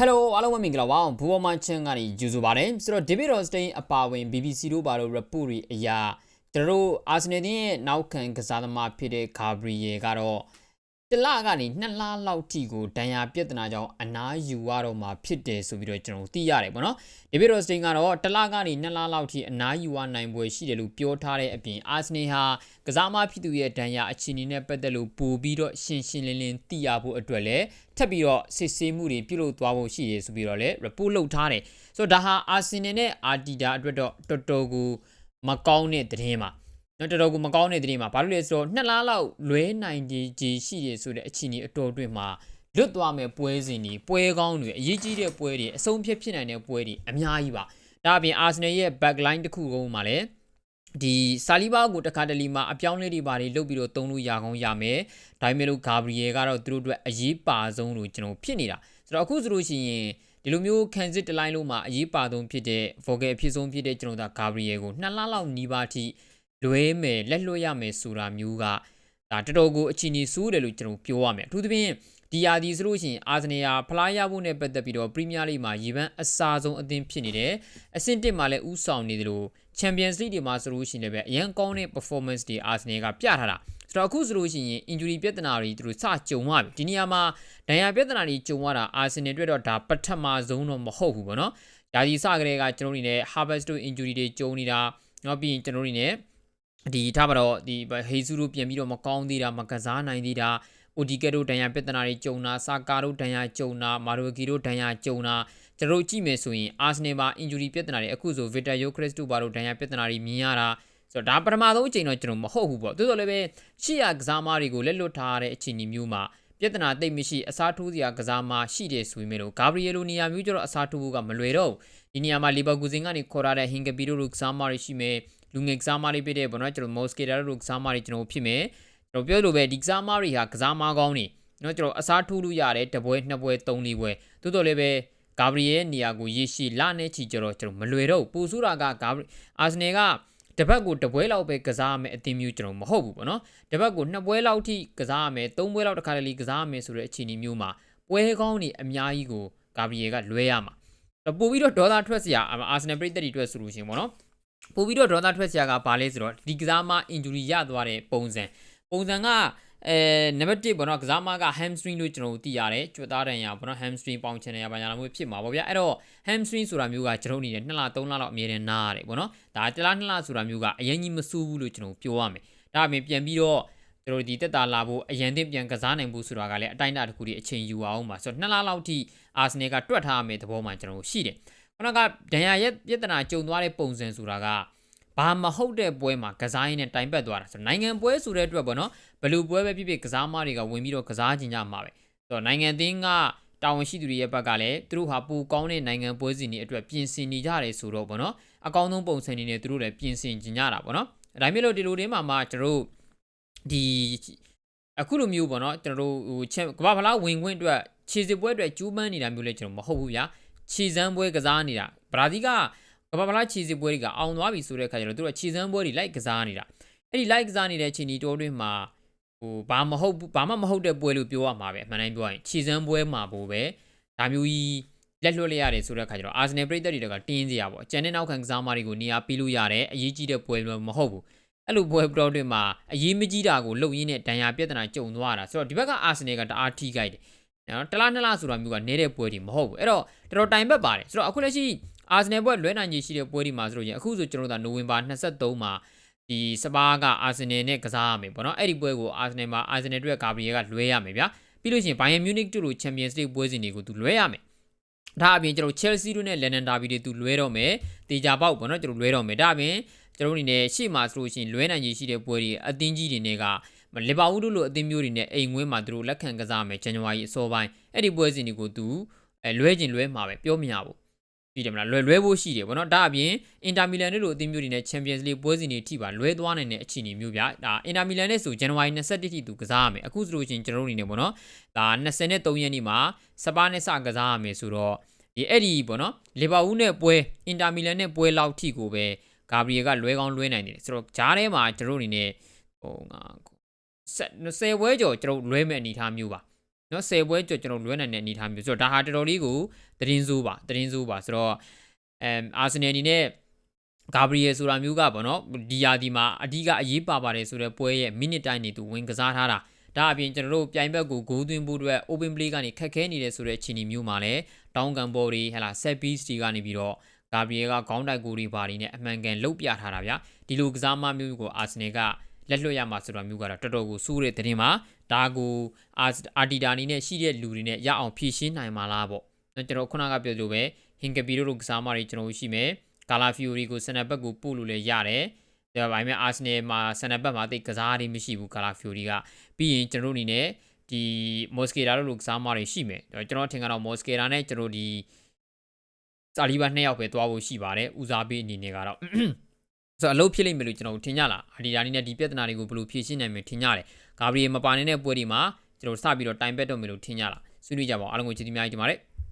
Hello အားလုံးပဲမင်္ဂလာပါဘူဘောမန်ချန်ကနေယူဆိုပါတယ်ဆိုတော့ David Rostein အပါဝင် BBC တို့ဘာလို့ report တွေအရာကျွန်တော်တို့ Arsenal တင်းရဲ့နောက်ခံကစားသမားဖြစ်တဲ့ Gabriel ကတော့ တလကနေနှစ်လလောက်ထိကိုဒဏ်ရာပြဿနာကြောင့်အနားယူရတော့မှာဖြစ်တယ်ဆိုပြီးတော့ကျွန်တော်သိရတယ်ပေါ့နော် David Rostein ကတော့တလကနေနှစ်လလောက်ထိအနားယူရနိုင်ပွဲရှိတယ်လို့ပြောထားတဲ့အပြင် Arsenal ဟာကစားသမားဖြစ်သူရဲ့ဒဏ်ရာအခြေအနေနဲ့ပတ်သက်လို့ပို့ပြီးတော့ရှင်းရှင်းလင်းလင်းသိရဖို့အတွက်လည်းထပ်ပြီးတော့စစ်ဆေးမှုတွေပြုလုပ်သွားဖို့ရှိတယ်ဆိုပြီးတော့လည်း report လုပ်ထားတယ်ဆိုတော့ဒါဟာ Arsenal နဲ့ Arteta အတွက်တော့တော်တော်ကိုမကောင်းတဲ့သတင်းပါ နော်တော်တော်ကိုမကောင်းတဲ့သတင်းပါဘာလို့လဲဆိုတော့နှစ်လားလောက်လွဲနိုင်ကြီးရှိတယ်ဆိုတဲ့အခြေအနေအတော်အတွင်းမှာလွတ်သွားမဲ့ပွဲစဉ်တွေပွဲကောင်းတွေအရေးကြီးတဲ့ပွဲတွေအဆုံးဖြတ်ဖြစ်နိုင်တဲ့ပွဲတွေအများကြီးပါဒါအပြင် Arsenal ရဲ့ backline တစ်ခုကုန်မှာလည်းဒီဆာလီဘာကိုတခါတလီမှာအပြောင်းလဲတွေပါတွေလုပ်ပြီးတော့တုံးလို့ရကောင်းရမယ်ဒါပေမဲ့လို့ဂါဘရီယယ်ကတော့သူတို့အတွက်အရေးပါဆုံးလို့ကျွန်တော်ဖြစ်နေတာဆိုတော့အခုဆိုလို့ရှိရင်ဒီလိုမျိုးခံစစ်တလိုင်းလုံးမှာအရေးပါဆုံးဖြစ်တဲ့ vocal အဖြစ်ဆုံးဖြစ်တဲ့ကျွန်တော်တို့ဂါဘရီယယ်ကိုနှစ်လလောက်နီးပါးထိ လွဲမယ်လက်လွတ်ရမယ်ဆိုတာမျိုးကဒါတော်တော်ကိုအချီနီစူးတယ်လို့ကျွန်တော်ပြောရမယ်အထူးသဖြင့်ဒီယာဒီဆိုလို့ရှိရင်အာဆင်နယ်ယာဖလားရဖို့နဲ့ပတ်သက်ပြီးတော့ပရီးမီးယားလိမှာရေပန်းအစားဆုံးအသင်းဖြစ်နေတယ်အဆင့်1မှာလည်းဥဆောင်နေတယ်လို့ Champions League တွေမှာဆိုလို့ရှိရင်လည်းအရန်ကောင်းတဲ့ performance တွေအာဆင်နယ်ကပြထားတာဆိုတော့အခုဆိုလို့ရှိရင် injury ပြဿနာတွေသူတို့စကြုံရပြီဒီနေရာမှာဒဏ်ရာပြဿနာတွေကြုံရတာအာဆင်နယ်အတွက်တော့ဒါပထမဆုံးတော့မဟုတ်ဘူးပေါ့နော်ယာဒီစကလေးကကျွန်တော်တို့နေနဲ့ harvest to injury တွေကြုံနေတာနောက်ပြီးရင်ကျွန်တော်တို့နေနဲ့ ဒီထားပါတော့ဒီဟေဇူတို့ပြန်ပြီးတော့မကောင်းသေးတာမကစားနိုင်သေးတာအိုဒီကက်တို့ဒဏ်ရာပြဿနာတွေကြုံတာဆာကာတို့ဒဏ်ရာကြုံတာမာရိုဂီတို့ဒဏ်ရာကြုံတာကျွန်တော်တို့ကြည့်မယ်ဆိုရင်အာဆနယ်မှာ injury ပြဿနာတွေအခုဆို Victor Yokres တို့ဘာလို့ဒဏ်ရာပြဿနာတွေမြင်ရတာဆိုတော့ဒါပထမဆုံးအချိန်တော့ကျွန်တော်မဟုတ်ဘူးပေါ့တိုးတော်လည်းပဲရှေ့ရကစားမားတွေကိုလက်လွတ်ထားတဲ့အခြေအနေမျိုးမှာ ပြဿနာတိတ်မရှိအစားထိုးစရာကစားမားရှိတယ်ဆိုပေမဲ့လို့ဂါဘရီယယ်လိုနေရာမျိုးကျတော့အစားထိုးဖို့ကမလွယ်တော့ဒီနေရာမှာလီဗာပူးဇင်ကနေခေါ်ထားတဲ့ဟင်ဂပီတို့လိုကစားမားတွေရှိမယ်လူငယ်ကစားမားတွေဖြစ်တဲ့ဘောနော်ကျွန်တော်မော်စကေတာတို့ကစားမားတွေကျွန်တော်ဖြစ်မယ်ကျွန်တော်ပြောလို့ပဲဒီကစားမားတွေဟာကစားမားကောင်းနေနော်ကျွန်တော်အစားထိုးလို့ရတယ်တပွဲနှစ်ပွဲသုံးလေးပွဲတိုးတော်လည်းပဲဂါဘရီယယ်နေရာကိုရရှိလနဲ့ချီကြတော့ကျွန်တော်မလွယ်တော့ပူဆူရာကဂါဘရီအာဆင်နယ်က တပတ်ကိုတပွဲလောက်ပဲကစားရမယ်အတင်းမျိုးကျွန်တော်မဟုတ်ဘူးပေါ့နော်တပတ်ကိုနှစ်ပွဲလောက်ထိကစားရမယ်သုံးပွဲလောက်တစ်ခါတလေကစားရမယ်ဆိုတဲ့အခြေအနေမျိုးမှာပွဲကောင်းနေအများကြီးကိုဂါဘရီယယ်ကလွဲရမှာပို့ပြီးတော့ဒေါ်လာထွက်စရာအာဆင်နယ်ပရိသတ်တွေအတွက်ဆိုလို့ရှိရင်ပေါ့နော်ပို့ပြီးတော့ဒေါ်လာထွက်စရာကဘာလဲဆိုတော့ဒီကစားမ injury ရသွားတဲ့ပုံစံပုံစံက အဲနံပါတ်1ပေါ့နော်ကစားမက hamstring လို့ကျွန်တော်တို့သိရတယ်ကြွသားတန်ရပေါ့နော် hamstring ပေါင်ချင်တယ်ရပါညာမျိုးဖြစ်မှာပေါ့ဗျာအဲ့တော့ hamstring ဆိုတာမျိုးကကျွန်တော်အနေနဲ့2လ3လလောက်အမြဲတမ်းနားရတယ်ပေါ့နော်ဒါတလား2လဆိုတာမျိုးကအရင်ကြီးမဆူးဘူးလို့ကျွန်တော်ပြောရမယ်ဒါအပြင်ပြန်ပြီးတော့ကျွန်တော်ဒီတက်တာလာဖို့အရန်တင်ပြန်ကစားနိုင်ဖို့ဆိုတာကလည်းအတိုင်းအတာတစ်ခုတည်းအချိန်ယူအောင်ပါဆိုတော့2လလောက်ထိအာဆင်နယ်ကတွက်ထားရမယ့်သဘောမှကျွန်တော်ရှိတယ်ခုနကဒဏ်ရာရဲ့ပြဿနာကြုံသွားတဲ့ပုံစံဆိုတာက ဘာမဟုတ်တဲ့ပွဲမှာကစားရင်းနဲ့တိုင်ပတ်သွားတာဆိုနိုင်ငံပွဲဆိုတဲ့အတွက်ပေါ့နော်ဘယ်လိုပွဲပဲဖြစ်ဖြစ်ကစားမတွေကဝင်ပြီးတော့ကစားကြင်ကြမှာပဲဆိုတော့နိုင်ငံသင်းကတာဝန်ရှိသူတွေရဲ့ဘက်ကလည်းသူတို့ဟာပူကောင်းတဲ့နိုင်ငံပွဲစဉ်တွေအတွက်ပြင်ဆင်နေကြတယ်ဆိုတော့ပေါ့နော်အကောင်းဆုံးပုံစံတွေနဲ့သူတို့လည်းပြင်ဆင်ကြင်ကြတာပေါ့နော်ဒါမျိုးလို့ဒီလိုတင်းမှာမှကျွန်တော်တို့ဒီအခုလိုမျိုးပေါ့နော်ကျွန်တော်တို့ဟိုချက်ကမ္ဘာဖလားဝင်ခွင့်အတွက်ခြေစစ်ပွဲအတွက်ကျူးပန်းနေတာမျိုးလည်းကျွန်တော်မဟုတ်ဘူးဗျာခြေစမ်းပွဲကစားနေတာဘရာဇီးက ကမ္ဘာဖလားခြေစစ်ပွဲတွေကအောင်သွားပြီဆိုတဲ့အခါကျတော့သူတို့ခြေစမ်းပွဲတွေလိုက်ကစားနေတာအဲ့ဒီလိုက်ကစားနေတဲ့ချိန်ဒီတိုးတွင်းမှာဟိုဘာမဟုတ်ဘာမှမဟုတ်တဲ့ပွဲလို့ပြောရမှာပဲအမှန်တိုင်းပြောရင်ခြေစမ်းပွဲမှာပို့ပဲဒါမျိုးကြီးလက်လွတ်လိုက်ရတယ်ဆိုတဲ့အခါကျတော့အာဆင်နယ်ပရိသတ်တွေကတင်းစရာပေါ့ကျန်တဲ့နောက်ခံကစားမတွေကိုနေရာပေးလို့ရတယ်အရေးကြီးတဲ့ပွဲလို့မဟုတ်ဘူးအဲ့လိုပွဲပတော်တွင်မှာအရေးမကြီးတာကိုလှုပ်ရင်းနဲ့ဒဏ်ရာပြဿနာကြုံသွားတာဆိုတော့ဒီဘက်ကအာဆင်နယ်ကတအားထိခိုက်တယ်နော်တလားနှစ်လားဆိုတာမျိုးကနေတဲ့ပွဲတွေမဟုတ်ဘူးအဲ့တော့တော်တော်တိုင်ပတ်ပါတယ်ဆိုတော့အခုလက်ရှိ အာဆင်နယ်ဘက်လွဲနိုင်ကြီးရှိတဲ့ပွဲဒီမှာဆိုလို့ရင်အခုဆိုကျွန်တော်တို့ကနိုဝင်ဘာ23မှာဒီစပါးကအာဆင်နယ်နဲ့ကစားရမယ်ပေါ့နော်အဲ့ဒီပွဲကိုအာဆင်နယ်မှာအာဆင်နယ်တို့ကဂါဘရီယယ်ကလွဲရမယ်ဗျာပြီးလို့ရှိရင်ဘိုင်ယန်မြူနစ်တို့လိုချန်ပီယံစ်လိပွဲစဉ်တွေကိုသူလွဲရမယ်ဒါအပြင်ကျွန်တော် Chelsea တို့နဲ့လန်ဒန်ဒါဘီတွေသူလွဲတော့မယ်တေချာပေါက်ပေါ့နော်ကျွန်တော်လွဲတော့မယ်ဒါအပြင်ကျွန်တော်အနေနဲ့ရှေ့မှာဆိုလို့ရှိရင်လွဲနိုင်ကြီးရှိတဲ့ပွဲတွေအသင်းကြီးတွေနဲ့ကလီဗာပူးတို့လိုအသင်းမျိုးတွေနဲ့အိမ်ဝင်းမှာသူတို့လက်ခံကစားမယ်ဇန်နဝါရီအစောပိုင်းအဲ့ဒီပွဲစဉ်တွေကိုသူအဲလွဲကျင်လွဲမှာပဲပြောမရဘူး ပြီးတယ်မလားလွယ်လွဲဖို့ရှိတယ်ဗောနော်ဒါအပြင်အင်တာမီလန်တို့လိုအသင်းမျိုးတွေနဲ့ချန်ပီယံစ်လိပွဲစဉ်တွေထိပါလွဲသွားနိုင်တဲ့အခြေအနေမျိုးဗျာဒါအင်တာမီလန်နဲ့ဆိုဇန်နဝါရီ21ထိသူကစားရမယ်အခုဆိုလို့ချင်းကျွန်တော်တို့အနေနဲ့ဗောနော်ဒါ23ရက်နေ့မှာစပါးနဲ့စကစားရမယ်ဆိုတော့ဒီအဲ့ဒီဗောနော်လီဗာပူးနဲ့ပွဲအင်တာမီလန်နဲ့ပွဲလောက်ထိကိုပဲဂါဘရီယယ်ကလွဲကောင်းလွဲနိုင်တယ်ဆိုတော့ဂျားထဲမှာကျွန်တော်တို့အနေနဲ့ဟိုငါ10ပွဲကျော်ကျွန်တော်လွဲမဲ့အနေထားမျိုးပါ နော်10ပွဲကျော်ကျွန်တော်လွဲနိုင်တဲ့အနေအထားမျိုးဆိုတော့ဒါဟာတော်တော်လေးကိုသတင်းစိုးပါသတင်းစိုးပါဆိုတော့အမ်အာဆင်နယ်အနေနဲ့ဂါဘရီယယ်ဆိုတာမျိုးကပေါ့နော်ဒီယာဒီမှာအဓိကအရေးပါပါတယ်ဆိုတော့ပွဲရဲ့မိနစ်တိုင်းနေသူဝင်ကစားထားတာဒါအပြင်ကျွန်တော်တို့ပြိုင်ဘက်ကိုဂိုးသွင်းဖို့အတွက် open play ကနေခက်ခဲနေတယ်ဆိုတဲ့အခြေအနေမျိုးမှာလည်းတောင်းကန်ဘော်တွေဟဲ့လား set piece တွေကနေပြီးတော့ဂါဘရီယယ်ကခေါင်းတိုက်ကိုတွေပါတွေနဲ့အမှန်ကန်လုတ်ပြထားတာဗျာဒီလိုကစားမမျိုးကိုအာဆင်နယ်က လက်လွတ်ရမှာဆိုတာမျိုးကတော့တော်တော်ကိုစိုးတဲ့သတင်းပါဒါကိုအာအာတီတာအနေနဲ့ရှိတဲ့လူတွေနဲ့ရအောင်ဖြည့်ရှင်းနိုင်မှာလားပေါ့နော်ကျွန်တော်ခုနကပြောသလိုပဲဟင်ကပီတို့လိုကစားမတွေကျွန်တော်ရှိမယ်ကာလာဖီယိုရီကိုစနပ်ဘက်ကိုပို့လို့လည်းရတယ်ဒါပေမဲ့အာဆင်နယ်မှာစနပ်ဘက်မှာတိတ်ကစားရည်မရှိဘူးကာလာဖီယိုရီကပြီးရင်ကျွန်တော်တို့အနေနဲ့ဒီမော်စကေတာတို့လိုကစားမတွေရှိမယ်ကျွန်တော်ထင်ကတော့မော်စကေတာနဲ့ကျွန်တော်ဒီစာလီဘာနှစ်ယောက်ပဲသွားဖို့ရှိပါတယ်ဦးစားပေးအနေနဲ့ကတော့ ဆိုတော့အလုပ်ဖြစ်လိမ့်မယ်လို့ကျွန်တော်ထင်ကြလားအာဒီဒါနီနဲ့ဒီပြဿနာတွေကိုဘယ်လိုဖြေရှင်းနိုင်မယ်ထင်ကြတယ်ဂါဘရီယယ်မပါနေတဲ့ပွဲဒီမှာကျွန်တော်စပြီးတော့တိုင်ပက်တော့မယ်လို့ထင်ကြလားဆွေးနွေးကြပါအောင်အားလုံးကိုကျေးဇူးများကြီးတင်ပါတယ်